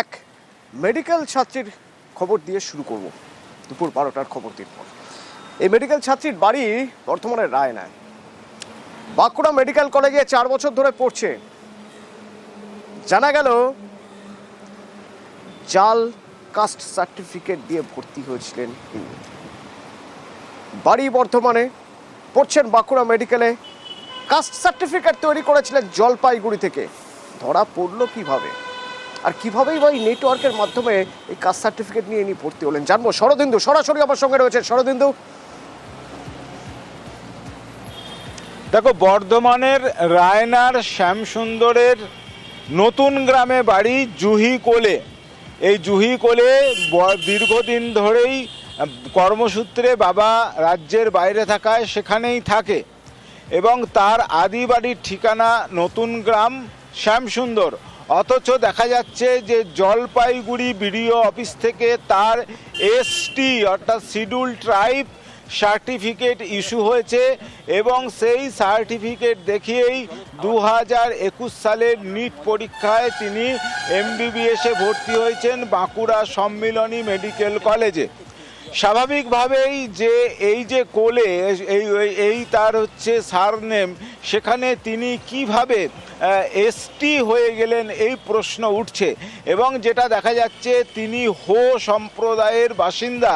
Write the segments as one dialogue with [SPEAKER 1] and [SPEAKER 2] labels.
[SPEAKER 1] এক মেডিকেল ছাত্রীর খবর দিয়ে শুরু করব দুপুর বারোটার খবর দিন পর এই মেডিকেল ছাত্রীর বাড়ি বর্তমানে রায় নেয় বাঁকুড়া মেডিকেল কলেজে চার বছর ধরে পড়ছে জানা গেল জাল কাস্ট সার্টিফিকেট দিয়ে ভর্তি হয়েছিলেন বাড়ি বর্ধমানে পড়ছেন বাঁকুড়া মেডিকেলে কাস্ট সার্টিফিকেট তৈরি করেছিলেন জলপাইগুড়ি থেকে ধরা পড়লো কিভাবে আর কীভাবেই বা এই নেটওয়ার্কের মাধ্যমে এই কাস্ট সার্টিফিকেট নিয়ে নিয়ে ভর্তি হলেন জানবো শরদিন্দু সরাসরি আমার সঙ্গে রয়েছে শরদিন্দু
[SPEAKER 2] দেখো বর্ধমানের রায়নার শ্যামসুন্দরের নতুন গ্রামে বাড়ি জুহি কোলে এই জুহি কোলে দীর্ঘদিন ধরেই কর্মসূত্রে বাবা রাজ্যের বাইরে থাকায় সেখানেই থাকে এবং তার আদি বাড়ির ঠিকানা নতুন গ্রাম শ্যামসুন্দর অথচ দেখা যাচ্ছে যে জলপাইগুড়ি বিডিও অফিস থেকে তার এসটি অর্থাৎ শিডিউল ট্রাইব সার্টিফিকেট ইস্যু হয়েছে এবং সেই সার্টিফিকেট দেখিয়েই দু হাজার একুশ সালের নিট পরীক্ষায় তিনি এমবিবিএসে ভর্তি হয়েছেন বাঁকুড়া সম্মিলনী মেডিকেল কলেজে স্বাভাবিকভাবেই যে এই যে কোলে এই এই তার হচ্ছে সারনেম সেখানে তিনি কিভাবে এসটি হয়ে গেলেন এই প্রশ্ন উঠছে এবং যেটা দেখা যাচ্ছে তিনি হো সম্প্রদায়ের বাসিন্দা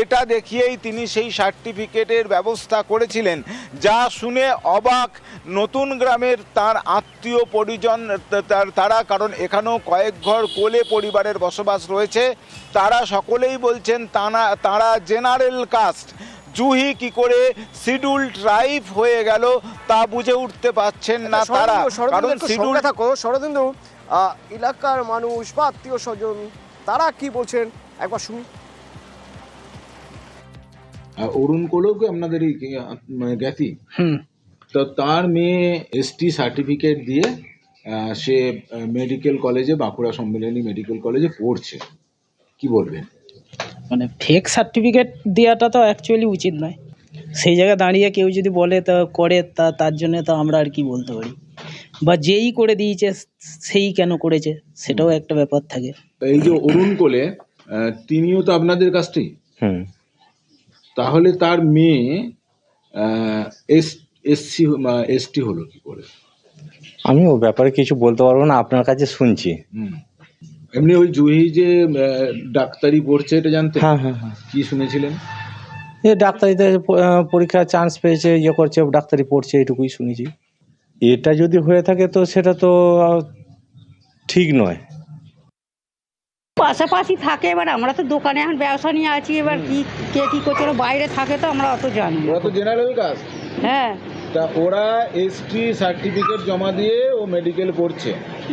[SPEAKER 2] এটা দেখিয়েই তিনি সেই সার্টিফিকেটের ব্যবস্থা করেছিলেন যা শুনে অবাক নতুন গ্রামের তার আত্মীয় পরিজন তার তারা কারণ এখানেও কয়েক ঘর কোলে পরিবারের বসবাস রয়েছে তারা সকলেই বলছেন তারা তারা জেনারেল কাস্ট জুহি কি করে শিডিউল ট্রাইব হয়ে গেল তা বুঝে উঠতে পারছেন না আচ্ছা, তারা
[SPEAKER 1] কারণ শিডিউল থাকো শরদিন্দু এলাকার মানুষ বা আত্মীয় স্বজন তারা কি বলছেন একবার শুনুন
[SPEAKER 3] আর অরুণ কোলেও কি আপনাদের এই মানে জ্ঞাতি হুম তো তার মেয়ে এসটি সার্টিফিকেট দিয়ে সে মেডিকেল কলেজে বাঁকুড়া সম্মেলনী মেডিকেল কলেজে পড়ছে কি বলবেন
[SPEAKER 4] মানে ফেক সার্টিফিকেট দেওয়াটা তো অ্যাকচুয়ালি উচিত নয় সেই জায়গায় দাঁড়িয়ে কেউ যদি বলে তা করে তা তার জন্য তো আমরা আর কি বলতে পারি বা যেই করে দিয়েছে সেই কেন করেছে সেটাও একটা ব্যাপার থাকে
[SPEAKER 3] এই যে অরুণ কোলে তিনিও তো আপনাদের কাছটি হুম তাহলে তার মেয়ে এস এসসি এসটি হলো কি করে
[SPEAKER 4] আমি ও ব্যাপারে কিছু বলতে পারবো না আপনার কাছে শুনছি
[SPEAKER 3] এমনি ওই জুহি যে ডাক্তারি পড়ছে এটা জানতে হ্যাঁ হ্যাঁ হ্যাঁ কি শুনেছিলেন
[SPEAKER 4] এ ডাক্তারিতে পরীক্ষা চান্স পেয়েছে ইয়ে করছে ডাক্তারি পড়ছে এটুকুই শুনেছি এটা যদি হয়ে থাকে তো সেটা তো ঠিক নয়
[SPEAKER 5] পাশাপাশি থাকে এবার আমরা তো দোকানে এখন ব্যবসা নিয়ে আছি এবার কি কে কি করছে ওরা বাইরে থাকে তো আমরা অত জানি
[SPEAKER 3] তো জেনারেল কাজ হ্যাঁ তা ওরা এসটি সার্টিফিকেট জমা দিয়ে ও মেডিকেল করছে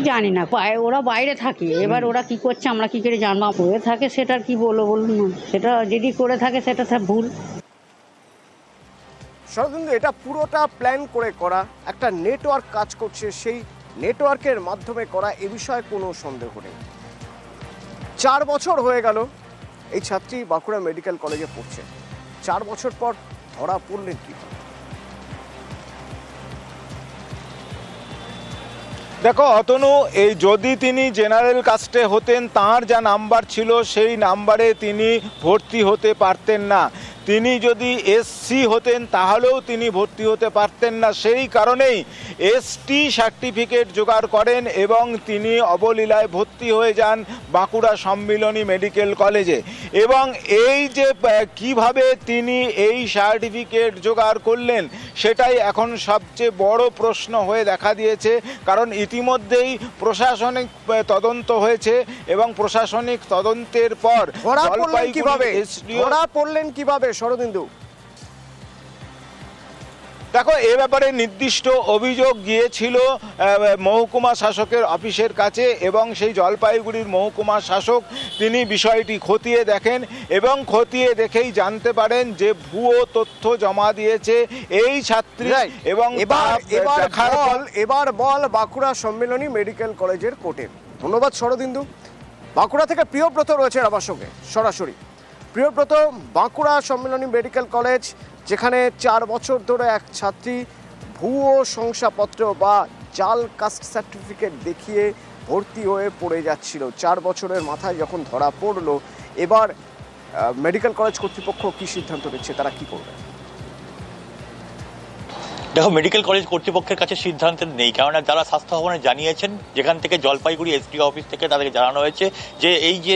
[SPEAKER 5] জানি না পায়ে ওরা বাইরে থাকে এবার ওরা কি করছে আমরা কি করে জানবো করে থাকে সেটার কি বলবো বলুন না? সেটা যদি করে থাকে সেটা তার ভুল
[SPEAKER 1] শরদিন্দু এটা পুরোটা প্ল্যান করে করা একটা নেটওয়ার্ক কাজ করছে সেই নেটওয়ার্কের মাধ্যমে করা এ বিষয়ে কোনো সন্দেহ নেই চার বছর হয়ে গেল এই ছাত্রী বাঁকুড়া মেডিকেল কলেজে পড়ছে চার বছর পর ধরা পড়লেন কি
[SPEAKER 2] দেখো অতনু এই যদি তিনি জেনারেল কাস্টে হতেন তার যা নাম্বার ছিল সেই নাম্বারে তিনি ভর্তি হতে পারতেন না তিনি যদি এসসি হতেন তাহলেও তিনি ভর্তি হতে পারতেন না সেই কারণেই এসটি সার্টিফিকেট জোগাড় করেন এবং তিনি অবলীলায় ভর্তি হয়ে যান বাঁকুড়া সম্মিলনী মেডিকেল কলেজে এবং এই যে কিভাবে তিনি এই সার্টিফিকেট জোগাড় করলেন সেটাই এখন সবচেয়ে বড় প্রশ্ন হয়ে দেখা দিয়েছে কারণ ইতিমধ্যেই প্রশাসনিক তদন্ত হয়েছে এবং প্রশাসনিক তদন্তের পর
[SPEAKER 1] পড়লেন কিভাবে পড়লেন কিভাবে শরদিন্দু
[SPEAKER 2] দেখো এ ব্যাপারে নির্দিষ্ট অভিযোগ গিয়েছিল মহকুমা শাসকের অফিসের কাছে এবং সেই জলপাইগুড়ির মহকুমা শাসক তিনি বিষয়টি খতিয়ে দেখেন এবং খতিয়ে দেখেই জানতে পারেন যে ভুয়ো তথ্য জমা দিয়েছে এই ছাত্রী
[SPEAKER 1] এবং এবার এবার বল এবার বল বাঁকুড়া সম্মেলনী মেডিকেল কলেজের কোর্টে ধন্যবাদ শরদিন্দু বাঁকুড়া থেকে প্রিয় রয়েছে আমার সঙ্গে সরাসরি প্রিয়ব্রত বাঁকুড়া সম্মিলনী মেডিকেল কলেজ যেখানে চার বছর ধরে এক ছাত্রী ভুয়ো শংসাপত্র বা জাল কাস্ট সার্টিফিকেট দেখিয়ে ভর্তি হয়ে পড়ে যাচ্ছিল চার বছরের মাথায় যখন ধরা পড়লো এবার মেডিকেল কলেজ কর্তৃপক্ষ কি সিদ্ধান্ত নিচ্ছে তারা কি করবে দেখো মেডিকেল কলেজ কর্তৃপক্ষের কাছে সিদ্ধান্ত নেই কেননা যারা স্বাস্থ্য ভবনে জানিয়েছেন যেখান থেকে জলপাইগুড়ি এসডি অফিস থেকে তাদেরকে জানানো হয়েছে যে এই যে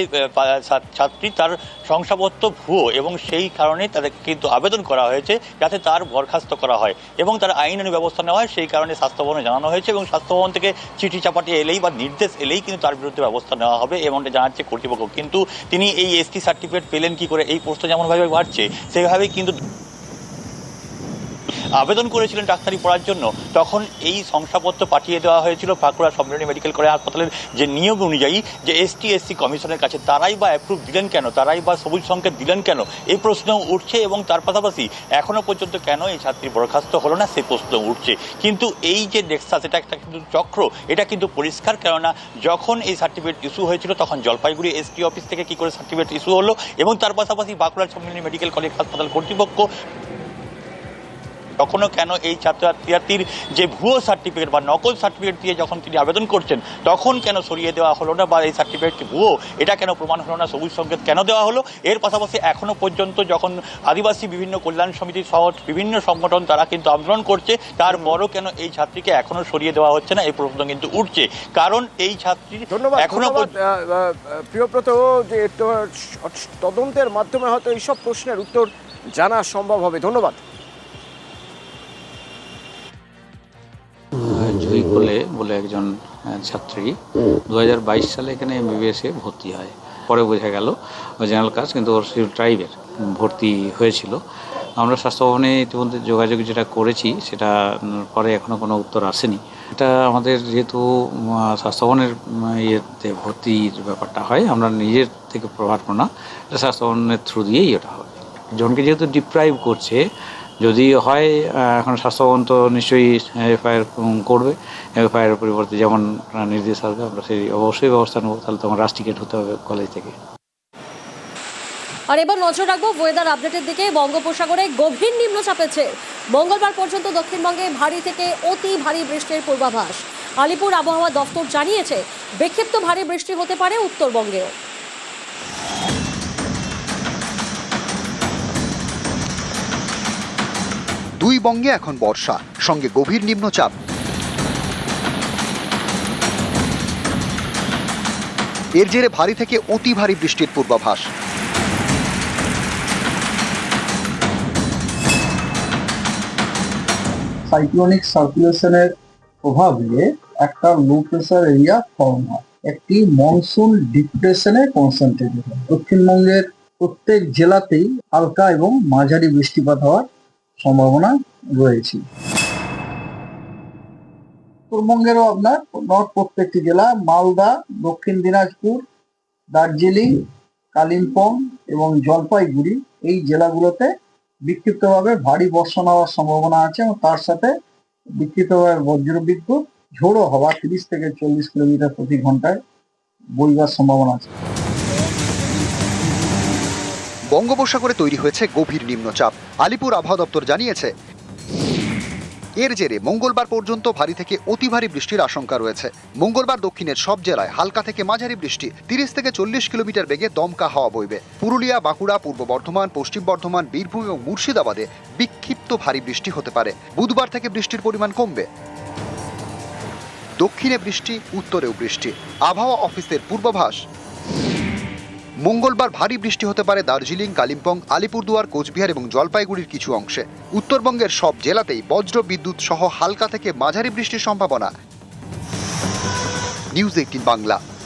[SPEAKER 1] ছাত্রী তার শংসাপত্র ভুয়ো এবং সেই কারণে তাদেরকে কিন্তু আবেদন করা হয়েছে যাতে তার বরখাস্ত করা হয় এবং তার আইনের ব্যবস্থা নেওয়া হয় সেই কারণে স্বাস্থ্য ভবনে জানানো হয়েছে এবং স্বাস্থ্য ভবন থেকে চিঠি চাপাটি এলেই বা নির্দেশ এলেই কিন্তু তার বিরুদ্ধে ব্যবস্থা নেওয়া হবে এমনটা জানাচ্ছে কর্তৃপক্ষ কিন্তু তিনি এই এসটি সার্টিফিকেট পেলেন কি করে এই প্রশ্ন যেমনভাবে বাড়ছে সেভাবেই কিন্তু আবেদন করেছিলেন ডাক্তারি পড়ার জন্য তখন এই শংসাপত্র পাঠিয়ে দেওয়া হয়েছিল বাঁকুড়া সম্মিলনী মেডিকেল কলেজ হাসপাতালের যে নিয়োগ অনুযায়ী যে এসটি এসসি কমিশনের কাছে তারাই বা অ্যাপ্রুভ দিলেন কেন তারাই বা সবুজ সংকেত দিলেন কেন এই প্রশ্ন উঠছে এবং তার পাশাপাশি এখনও পর্যন্ত কেন এই ছাত্রী বরখাস্ত হলো না সেই প্রশ্ন উঠছে কিন্তু এই যে নেক্সা সেটা একটা কিন্তু চক্র এটা কিন্তু পরিষ্কার কেননা যখন এই সার্টিফিকেট ইস্যু হয়েছিল তখন জলপাইগুড়ি এসটি অফিস থেকে কি করে সার্টিফিকেট ইস্যু হলো এবং তার পাশাপাশি বাঁকুড়া সম্মিলনী মেডিকেল কলেজ হাসপাতাল কর্তৃপক্ষ তখনও কেন এই ছাত্রছাত্রীর যে ভুয়ো সার্টিফিকেট বা নকল সার্টিফিকেট দিয়ে যখন তিনি আবেদন করছেন তখন কেন সরিয়ে দেওয়া হলো না বা এই সার্টিফিকেটটি ভুয়ো এটা কেন প্রমাণ হলো না সবুজ সংকেত কেন দেওয়া হলো এর পাশাপাশি এখনও পর্যন্ত যখন আদিবাসী বিভিন্ন কল্যাণ সমিতি সহ বিভিন্ন সংগঠন তারা কিন্তু আন্দোলন করছে তারপরও কেন এই ছাত্রীকে এখনও সরিয়ে দেওয়া হচ্ছে না এই প্রশ্ন কিন্তু উঠছে কারণ এই ছাত্রী এখনও প্রিয়ব্রত যে তদন্তের মাধ্যমে হয়তো এইসব প্রশ্নের উত্তর জানা সম্ভব হবে ধন্যবাদ
[SPEAKER 6] জুই কোলে বলে একজন ছাত্রী দু সালে এখানে এমবিবিএসে ভর্তি হয় পরে বোঝা গেল জেনারেল কাজ কিন্তু ওর সিভিল ট্রাইবের ভর্তি হয়েছিল আমরা স্বাস্থ্য ভবনে ইতিমধ্যে যোগাযোগ যেটা করেছি সেটা পরে এখনও কোনো উত্তর আসেনি এটা আমাদের যেহেতু স্বাস্থ্য ভবনের ইয়েতে ভর্তির ব্যাপারটা হয় আমরা নিজের থেকে প্রভাব না এটা স্বাস্থ্য ভবনের থ্রু দিয়েই এটা হবে জনকে যেহেতু ডিপ্রাইভ করছে যদি হয় এখন স্বাস্থ্যবান তো নিশ্চয়ই এফআইআর করবে এফআইআর পরিবর্তে যেমন নির্দেশ আসবে আমরা সেই অবশ্যই ব্যবস্থা নেবো তাহলে তখন রাশ টিকিট হতে হবে কলেজ থেকে
[SPEAKER 7] আর এবার নজর রাখবো ওয়েদার আপডেটের দিকে বঙ্গোপসাগরে গভীর নিম্নচাপেছে মঙ্গলবার পর্যন্ত দক্ষিণবঙ্গে ভারী থেকে অতি ভারী বৃষ্টির পূর্বাভাস আলিপুর আবহাওয়া দফতর জানিয়েছে বিক্ষিপ্ত ভারী বৃষ্টি হতে পারে উত্তরবঙ্গেও
[SPEAKER 8] দুই বঙ্গে এখন বর্ষা সঙ্গে গভীর নিম্নচাপ এর জেরে ভারী থেকে অতি ভারী বৃষ্টির পূর্বাভাস
[SPEAKER 9] সাইক্লোনিক সার্কুলেশনের প্রভাবে একটা লো প্রেশার এরিয়া ফর্ম হয় একটি মনসুন ডিপ্রেশনে কনসেন্ট্রেটেড হয় দক্ষিণবঙ্গের প্রত্যেক জেলাতেই হালকা এবং মাঝারি বৃষ্টিপাত হওয়ার সম্ভাবনা রয়েছে উত্তরবঙ্গেরও আপনার নর্থ প্রত্যেকটি জেলা মালদা দক্ষিণ দিনাজপুর দার্জিলিং কালিম্পং এবং জলপাইগুড়ি এই জেলাগুলোতে বিক্ষিপ্তভাবে ভারী বর্ষণ হওয়ার সম্ভাবনা আছে এবং তার সাথে বিক্ষিপ্তভাবে বজ্রবিদ্যুৎ ঝোড়ো হওয়া তিরিশ থেকে চল্লিশ কিলোমিটার প্রতি ঘন্টায় বইবার সম্ভাবনা আছে
[SPEAKER 8] বঙ্গোপসাগরে তৈরি হয়েছে গভীর নিম্নচাপ আলিপুর আবহাওয়া দপ্তর জানিয়েছে এর জেরে মঙ্গলবার পর্যন্ত ভারী থেকে অতি ভারী বৃষ্টির আশঙ্কা রয়েছে মঙ্গলবার দক্ষিণের সব জেলায় হালকা থেকে মাঝারি বৃষ্টি তিরিশ থেকে চল্লিশ কিলোমিটার বেগে দমকা হাওয়া বইবে পুরুলিয়া বাঁকুড়া পূর্ব বর্ধমান পশ্চিম বর্ধমান বীরভূম এবং মুর্শিদাবাদে বিক্ষিপ্ত ভারী বৃষ্টি হতে পারে বুধবার থেকে বৃষ্টির পরিমাণ কমবে দক্ষিণে বৃষ্টি উত্তরেও বৃষ্টি আবহাওয়া অফিসের পূর্বাভাস মঙ্গলবার ভারী বৃষ্টি হতে পারে দার্জিলিং কালিম্পং আলিপুরদুয়ার কোচবিহার এবং জলপাইগুড়ির কিছু অংশে উত্তরবঙ্গের সব জেলাতেই বজ্র বিদ্যুৎ সহ হালকা থেকে মাঝারি বৃষ্টির সম্ভাবনা নিউজ এইটিন বাংলা